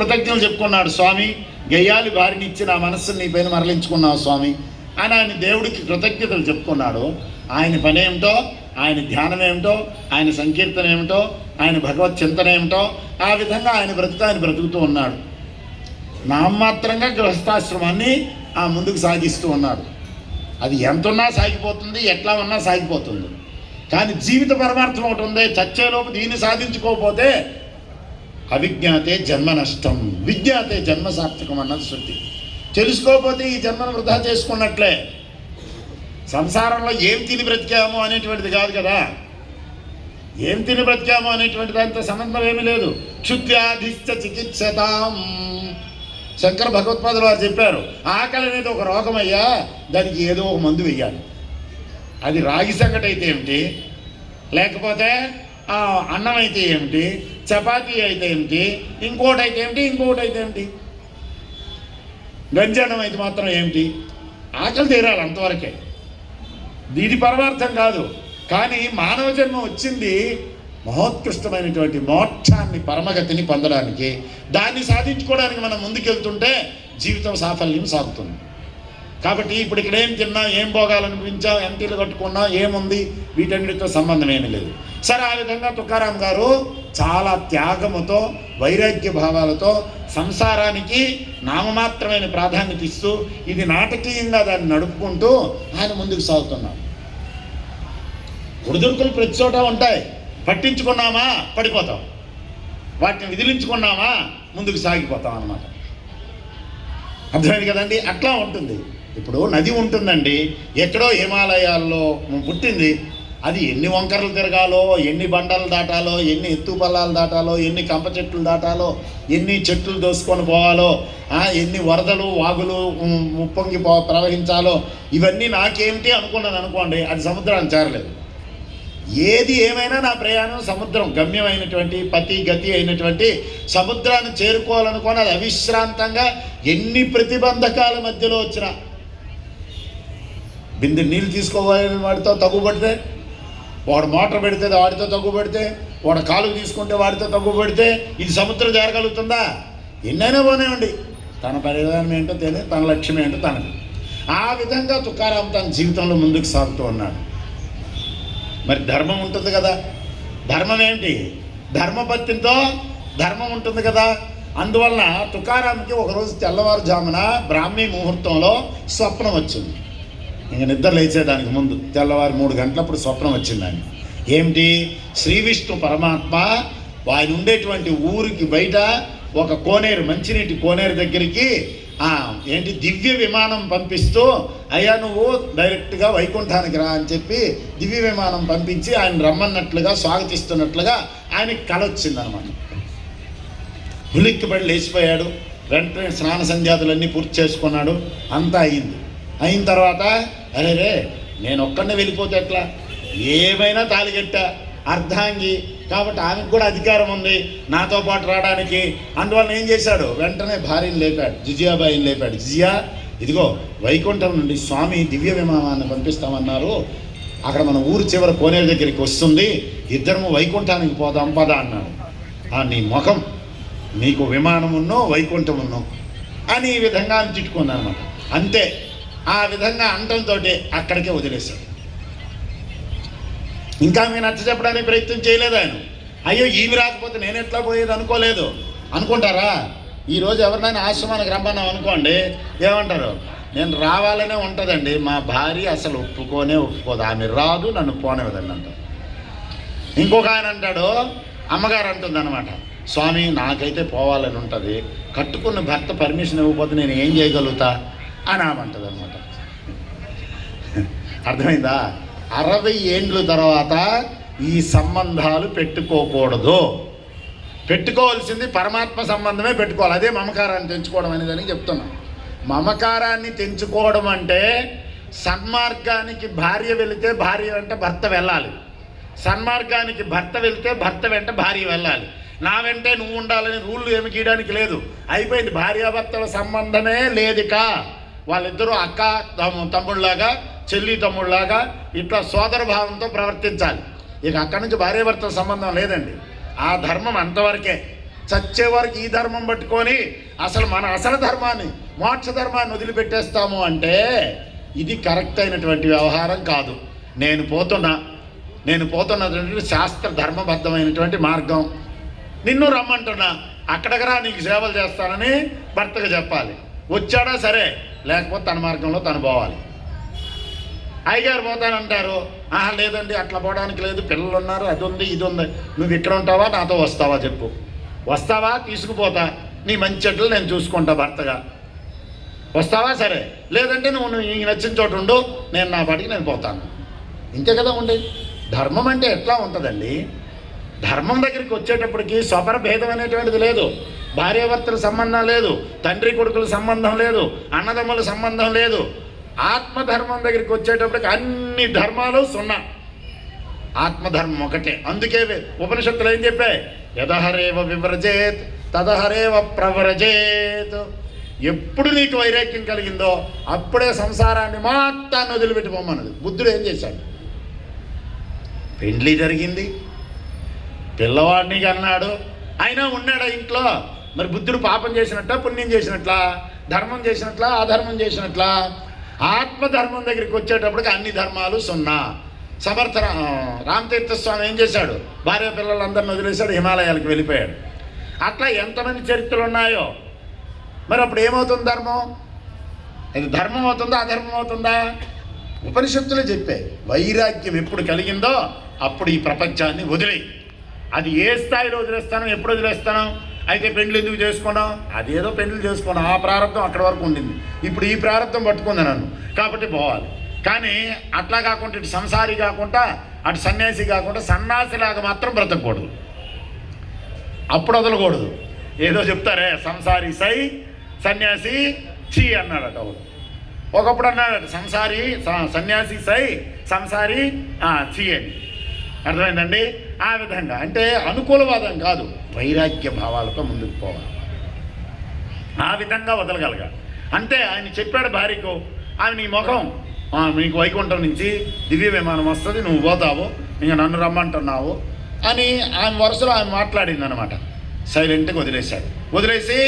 కృతజ్ఞతలు చెప్పుకున్నాడు స్వామి గయ్యాలి వారిని ఇచ్చి నా మనస్సును నీ పైన మరలించుకున్నావు స్వామి. అని ఆయన దేవుడికి కృతజ్ఞతలు చెప్పుకున్నాడు. ఆయన పని ఏమిటో ఆయన ధ్యానం ఏమిటో ఆయన సంకీర్తన ఏమిటో ఆయన భగవత్ చింతన ఏమిటో ఆ విధంగా ఆయన బ్రతుకు ఆయన బ్రతుకుతూ ఉన్నాడు. నామమాత్రంగా గృహస్థాశ్రమాన్ని ఆ ముందుకు సాగిస్తూ ఉన్నాడు. అది ఎంత ఉన్నా సాగిపోతుంది ఎట్లా ఉన్నా సాగిపోతుంది. కానీ జీవిత పరమార్థం ఒకటి ఉంది చచ్చేలోపు దీన్ని సాధించుకోకపోతే అవిజ్ఞాతే జన్మ నష్టం. విజ్ఞాతే జన్మ సార్థకం అన్నది శృతి. తెలుసుకోకపోతే ఈ జన్మను వృధా చేసుకున్నట్లే. సంసారంలో ఏం తిని బ్రతికాము అనేటువంటిది కాదు కదా. ఏం తిని బ్రతికాము అనేటువంటి దాంతో సంబంధం ఏమీ లేదు. క్షుద్వ్యాధిశ్చ చికిత్సతాం. శంకర భగవత్పాదులు వారు చెప్పారు ఆకలి అనేది ఒక రోగం అయ్యా దానికి ఏదో ఒక మందు వెయ్యాలి. అది రాగి సంగటి అయితే ఏమిటి? లేకపోతే ఆ, అన్నం అయితే ఏమిటి? చపాతీ అయితే ఏమిటి? ఇంకోటి అయితే ఏమిటి? ఇంకోటి అయితే ఏమిటి? గంజానం అయితే మాత్రం ఏమిటి? ఆకలి తీరాలి అంతవరకే. దీని పరమార్థం కాదు. కానీ మానవ జన్మ వచ్చింది మహోత్కృష్టమైనటువంటి మోక్షాన్ని పరమగతిని పొందడానికి. దాన్ని సాధించుకోవడానికి మనం ముందుకెళ్తుంటే జీవితం సాఫల్యం సాగుతుంది. కాబట్టి ఇప్పుడు ఇక్కడ ఏం తిన్నా ఏం భోగాలనిపించా ఎంటీలు కట్టుకున్నా ఏముంది? వీటన్నిటితో సంబంధం ఏమీ లేదు. సరే ఆ విధంగా తుకారాం గారు చాలా త్యాగముతో వైరాగ్య భావాలతో సంసారానికి నామమాత్రమైన ప్రాధాన్యత ఇస్తూ ఇది నాటకీయంగా దాన్ని నడుపుకుంటూ ఆయన ముందుకు సాగుతున్నాడు ఒడిదుడుకులు ప్రతి చోట ఉంటాయి. పట్టించుకున్నామా? పడిపోతాం. వాటిని విదిలించుకున్నామా? ముందుకు సాగిపోతాం అన్నమాట. అర్థమైంది కదండి? అట్లా ఉంటుంది. ఇప్పుడు నది ఉంటుందండి. ఎక్కడో హిమాలయాల్లో పుట్టింది అది ఎన్ని వంకరలు తిరగాలో ఎన్ని బండలు దాటాలో ఎన్ని ఎత్తు పల్లాలు దాటాలో ఎన్ని కంప చెట్లు దాటాలో ఎన్ని చెట్లు దోసుకొని పోవాలో ఎన్ని వరదలు వాగులు ఉప్పొంగి పో ప్రవహించాలో ఇవన్నీ నాకేమిటి అనుకున్నాను అనుకోండి అది సముద్రాన్ని చేరలేదు. ఏది ఏమైనా నా ప్రయాణం సముద్రం గమ్యమైనటువంటి పతి గతి అయినటువంటి సముద్రాన్ని చేరుకోవాలనుకోని అది అవిశ్రాంతంగా ఎన్ని ప్రతిబంధకాల మధ్యలో వచ్చిన. బిందె నీళ్ళు తీసుకోవాలని వాడితో తగ్గుపడితే వాడు మోటార్ పెడితే వాడితో తగ్గు పెడితే వాడు కాలువ తీసుకుంటే వాడితో తగ్గు పెడితే ఇది సముద్రం చేరగలుగుతుందా ఎన్నైనా పోనేవండి తన పరిధానం ఏంటో తెలియదు తన లక్ష్యం ఏంటో తనది. ఆ విధంగా తుకారాం తన జీవితంలో ముందుకు సాగుతూ ఉన్నాడు. మరి ధర్మం ఉంటుంది కదా. ధర్మం ఏంటి? ధర్మభక్తితో ధర్మం ఉంటుంది కదా. అందువలన తుకారాంకి ఒకరోజు తెల్లవారుజామున బ్రాహ్మీ ముహూర్తంలో స్వప్నం వచ్చింది. ఇంక నిద్ర లేచేదానికి ముందు తెల్లవారు మూడు గంటలప్పుడు స్వప్నం వచ్చింది ఆయన ఏమిటి? శ్రీ విష్ణు పరమాత్మ ఆయన ఉండేటువంటి ఊరికి బయట ఒక కోనేరు మంచినీటి కోనేరు దగ్గరికి ఏంటి దివ్య విమానం పంపిస్తూ అయ్యా నువ్వు డైరెక్ట్గా వైకుంఠానికి రా అని చెప్పి దివ్య విమానం పంపించి ఆయన రమ్మన్నట్లుగా స్వాగతిస్తున్నట్లుగా ఆయనకి కల వచ్చిందనమాట. ఉలిక్కిపడి లేచిపోయాడు. వెంటనే స్నాన సంధ్యాతులన్నీ పూర్తి చేసుకున్నాడు. అంతా అయింది. అయిన తర్వాత అరే రే నేను ఒక్కడినే వెళ్ళిపోతే ఎట్లా? ఏమైనా తాలిగట్ట అర్ధాంగి. కాబట్టి ఆమెకు కూడా అధికారం ఉంది నాతో పాటు రావడానికి. అందువల్ల ఏం చేశాడు? వెంటనే భార్యని లేపాడు జిజియాబాయిని లేపాడు. జిజియా ఇదిగో వైకుంఠం నుండి స్వామి దివ్య విమానాన్ని పంపిస్తామన్నారు. అక్కడ మన ఊరు చివరి కోనేరు దగ్గరికి వస్తుంది. ఇద్దరము వైకుంఠానికి పోదాం పద అన్నాడు. ఆ నీ ముఖం నీకు విమానం ఉన్నో వైకుంఠం ఉన్నో అని ఈ విధంగా అని తిట్టుకుంది అనమాట అంతే. ఆ విధంగా అంటంతో అక్కడికే వదిలేశాడు. ఇంకా మీరు నచ్చ చెప్పడానికి ప్రయత్నం చేయలేదు ఆయన. అయ్యో ఈమె రాకపోతే నేను ఎట్లా పోయేది అనుకోలేదు. అనుకుంటారా? ఈరోజు ఎవరినైనా ఆశ్రమానికి రమ్మన్నాం అనుకోండి ఏమంటారు? నేను రావాలనే ఉంటుందండి మా భార్య అసలు ఒప్పుకోనే ఒప్పుకోదు. ఆమె రాదు నన్ను పోనివ్వదండి అంటారు. ఇంకొక ఆయన అంటాడు అమ్మగారు అంటుంది అనమాట స్వామి నాకైతే పోవాలని ఉంటుంది. కట్టుకున్న భర్త పర్మిషన్ ఇవ్వకపోతే నేను ఏం చేయగలుగుతా? అని ఆమె అనమాట అర్థమైందా? అరవై ఏండ్ల తర్వాత ఈ సంబంధాలు పెట్టుకోకూడదు. పెట్టుకోవాల్సింది పరమాత్మ సంబంధమే పెట్టుకోవాలి. అదే మమకారాన్ని తెంచుకోవడం అనేదని చెప్తున్నా. మమకారాన్ని తెంచుకోవడం అంటే సన్మార్గానికి భార్య వెళితే భార్య వెంట భర్త వెళ్ళాలి. సన్మార్గానికి భర్త వెళితే భర్త వెంట భార్య వెళ్ళాలి. నా వెంటే నువ్వు ఉండాలని రూళ్ళు ఏమి గీయడానికి లేదు. అయిపోయింది. భార్యాభర్తల సంబంధమే లేదిక. వాళ్ళిద్దరూ అక్క తమ్ము తమ్ముళ్ళలాగా చెల్లి తమ్ముళ్ళలాగా ఇట్లా సోదర భావంతో ప్రవర్తించాలి. ఇక అక్కడి నుంచి భార్యాభర్త సంబంధం లేదండి. ఆ ధర్మం అంతవరకే. చచ్చే వరకు ఈ ధర్మం పట్టుకొని అసలు మన అసలు ధర్మాన్ని మోక్ష ధర్మాన్ని వదిలిపెట్టేస్తాము అంటే ఇది కరెక్ట్ అయినటువంటి వ్యవహారం కాదు. నేను పోతున్నా. నేను పోతున్నటువంటి శాస్త్ర ధర్మబద్ధమైనటువంటి మార్గం. నిన్ను రమ్మంటున్నా. అక్కడికి రా నీకు సేవలు చేస్తానని భర్తకు చెప్పాలి. వచ్చాడా సరే. లేకపోతే తన మార్గంలో తను పోవాలి. అయ్యగారు పోతానంటారు ఆహా లేదండి అట్లా పోవడానికి లేదు. పిల్లలు ఉన్నారు అది ఉంది ఇది ఉంది. నువ్వు ఇక్కడ ఉంటావా నాతో వస్తావా చెప్పు. వస్తావా తీసుకుపోతా. నీ మంచి చెట్లు నేను చూసుకుంటా భర్తగా. వస్తావా సరే. లేదంటే నువ్వు నీకు నచ్చిన చోటు ఉండు. నేను నా పాటికి నేను పోతాను. ఇంతే కదా ఉండేది ధర్మం అంటే ఎట్లా ఉంటుందండి? ధర్మం దగ్గరికి వచ్చేటప్పటికి స్వపర భేదం అనేటువంటిది లేదు. భార్యాభర్తల సంబంధం లేదు తండ్రి కొడుకుల సంబంధం లేదు అన్నదమ్ముల సంబంధం లేదు. ఆత్మధర్మం దగ్గరికి వచ్చేటప్పటికి అన్ని ధర్మాలు సున్నా. ఆత్మధర్మం ఒకటే. అందుకే ఉపనిషత్తులు ఏం చెప్పాయి? యదహరేవ వివ్రజేత్ తదహరేవ ప్రవ్రజేత్. ఎప్పుడు నీకు వైరాగ్యం కలిగిందో అప్పుడే సంసారాన్ని మాత్రాన్ని వదిలిపెట్టి పోమన్నది బుద్ధుడు ఏం చేశాడు? పెండ్లి జరిగింది. పిల్లవాడిని కన్నాడు అయినా ఉన్నాడా ఇంట్లో? మరి బుద్ధుడు పాపం చేసినట్లా పుణ్యం చేసినట్లా ధర్మం చేసినట్లా అధర్మం చేసినట్లా ఆత్మధర్మం దగ్గరికి వచ్చేటప్పటికి అన్ని ధర్మాలు సున్నా. సమర్థ రామతీర్థస్వామి స్వామి ఏం చేశాడు? భార్య పిల్లలందరిని వదిలేశాడు హిమాలయాలకు వెళ్ళిపోయాడు. అట్లా ఎంతమంది చరిత్రలు ఉన్నాయో? మరి అప్పుడు ఏమవుతుంది ధర్మం? ఇది ధర్మం అవుతుందా అధర్మం అవుతుందా? ఉపనిషత్తులే చెప్పాయి వైరాగ్యం ఎప్పుడు కలిగిందో అప్పుడు ఈ ప్రపంచాన్ని వదిలేయి. అది ఏ స్థాయిలో వదిలేస్తాను ఎప్పుడు వదిలేస్తాను? అయితే పెండ్లు ఎందుకు చేసుకున్నాం? అదేదో పెండ్లు చేసుకున్నాం. ఆ ప్రారంభం అక్కడ వరకు ఉండింది. ఇప్పుడు ఈ ప్రారంభం పట్టుకుంది నన్ను? కాబట్టి పోవాలి. కానీ అట్లా కాకుండా ఇటు సంసారి కాకుండా అటు సన్యాసి కాకుండా సన్యాసిలాగా మాత్రం బ్రతకూడదు. అప్పుడు వదలకూడదు. ఏదో చెప్తారే సంసారి సై సన్యాసి ఛీ అన్నాడట ఒకడు ఒకప్పుడు అన్నాడట సంసారి సన్యాసి సై సంసారి చీ అని. అర్థమైందండి? ఆ విధంగా. అంటే అనుకూలవాదం కాదు వైరాగ్య భావాలతో ముందుకు పోవాలి. ఆ విధంగా వదలగలగా. అంతే ఆయన చెప్పాడు భార్యకు ఆమె నీ ముఖం నీకు వైకుంఠం నుంచి దివ్య విమానం వస్తుంది నువ్వు పోతావు ఇంకా నన్ను రమ్మంటున్నావు అని ఆమె వరుసలో ఆమె మాట్లాడింది అనమాట సైలెంట్గా వదిలేశాడు. వదిలేసి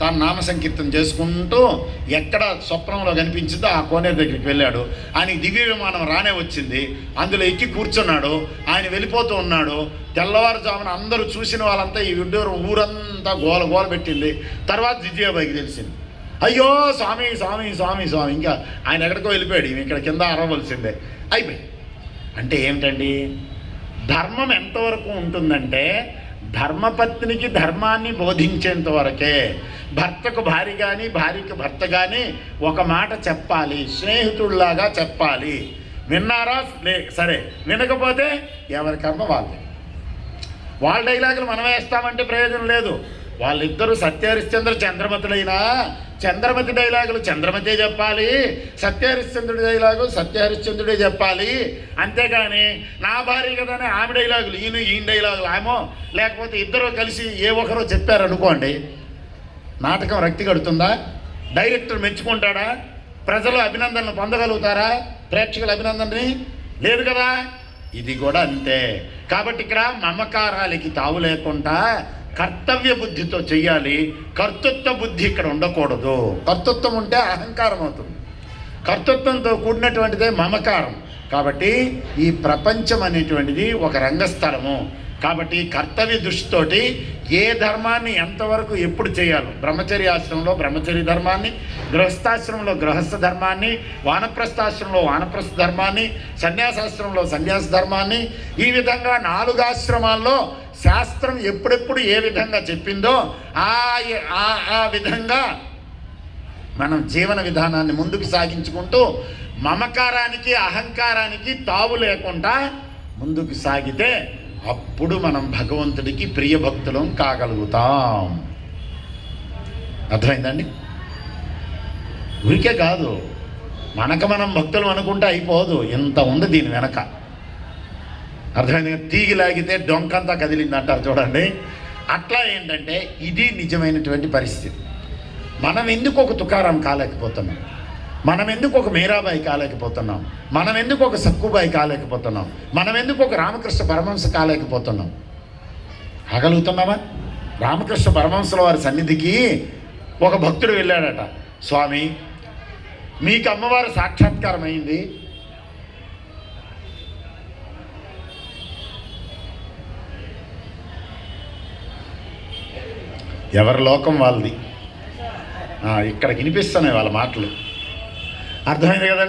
తాను నామ సంకీర్తన చేసుకుంటూ ఎక్కడ స్వప్నంలో కనిపించిందో ఆ కోనేరు దగ్గరికి వెళ్ళాడు. ఆయన దివ్య విమానం రానే వచ్చింది. అందులో ఎక్కి కూర్చున్నాడు. ఆయన వెళ్ళిపోతూ ఉన్నాడు. తెల్లవారుజామున అందరూ చూసిన వాళ్ళంతా ఈ విడ్డూరు ఊరంతా గోల గోల పెట్టింది. తర్వాత జిజియాబాయికి తెలిసింది. అయ్యో స్వామి స్వామి స్వామి స్వామి. ఇంకా ఆయన ఎక్కడికో వెళ్ళిపోయాడు. ఇక్కడ కింద అరవలసిందే. అయిపోయి అంటే ఏమిటండి? ధర్మం ఎంతవరకు ఉంటుందంటే ధర్మపత్నికి ధర్మాన్ని బోధించేంత వరకే భర్తకు భార్య కానీ భార్యకు భర్త కానీ ఒక మాట చెప్పాలి స్నేహితుడిలాగా చెప్పాలి. విన్నారా? లే సరే వినకపోతే ఎవరి కర్మ వాళ్ళే వాళ్ళ డైలాగులు మనం వేస్తామంటే ప్రయోజనం లేదు. వాళ్ళిద్దరూ సత్యహరిశ్చంద్ర చంద్రమతులైనా చంద్రమతి డైలాగులు చంద్రమతే చెప్పాలి సత్యహరిశ్చంద్రుడి డైలాగు సత్యహరిశ్చంద్రుడే చెప్పాలి. అంతేగాని నా భార్య కదనే ఆమె డైలాగులు ఈయన ఈయన డైలాగులు ఆమె లేకపోతే ఇద్దరు కలిసి ఏ ఒకరో చెప్పారనుకోండి నాటకం రక్తి కడుతుందా? డైరెక్టర్ మెచ్చుకుంటాడా? ప్రజలు అభినందనలు పొందగలుగుతారా? ప్రేక్షకుల అభినందనని? లేదు కదా? ఇది కూడా అంతే. కాబట్టి ఇక్కడ మమకారాలకి తావు లేకుండా కర్తవ్య బుద్ధితో చెయ్యాలి. కర్తృత్వ బుద్ధి ఇక్కడ ఉండకూడదు. కర్తృత్వం ఉంటే అహంకారం అవుతుంది. కర్తృత్వంతో కూడినటువంటిదే మమకారం. కాబట్టి ఈ ప్రపంచం అనేటువంటిది ఒక రంగస్థలము. కాబట్టి కర్తవ్య దృష్టితోటి ఏ ధర్మాన్ని ఎంతవరకు ఎప్పుడు చేయాలో బ్రహ్మచర్యాశ్రమంలో బ్రహ్మచర్య ధర్మాన్ని గృహస్థాశ్రమంలో గృహస్థ ధర్మాన్ని వానప్రస్థాశ్రమంలో వానప్రస్థ ధర్మాన్ని సన్యాసాశ్రమంలో సన్యాస ధర్మాన్ని ఈ విధంగా నాలుగు ఆశ్రమాల్లో శాస్త్రం ఎప్పుడెప్పుడు ఏ విధంగా చెప్పిందో ఆ ఆ- విధంగా మనం జీవన విధానాన్ని ముందుకు సాగించుకుంటూ మమకారానికి అహంకారానికి తావు లేకుండా ముందుకు సాగితే అప్పుడు మనం భగవంతుడికి ప్రియభక్తులం కాగలుగుతాం. అర్థమైందండి? ఊరికే కాదు. మనకు మనం భక్తులు అనుకుంటే అయిపోదు. ఇంత ఉంది దీని వెనక? అర్థమైంది? తీగి లాగితే డొంకంతా కదిలింది అంటారు చూడండి. అట్లా ఏంటంటే ఇది నిజమైనటువంటి పరిస్థితి. మనం ఎందుకు ఒక తుకారం కాలేకపోతున్నాం? మనం ఎందుకు ఒక మీరాబాయి కాలేకపోతున్నాం? మనం ఎందుకు ఒక సక్కుబాయి కాలేకపోతున్నాం? మనం ఎందుకు ఒక రామకృష్ణ పరమహంస కాలేకపోతున్నాం? కాగలుగుతున్నామా రామకృష్ణ పరమహంసుల వారి సన్నిధికి ఒక భక్తుడు వెళ్ళాడట. స్వామి మీకు అమ్మవారు సాక్షాత్కారం అయింది ఎవరి లోకం వాళ్ళది? ఇక్కడ వినిపిస్తున్నాయి వాళ్ళ మాటలు. అర్థమైంది కదండి?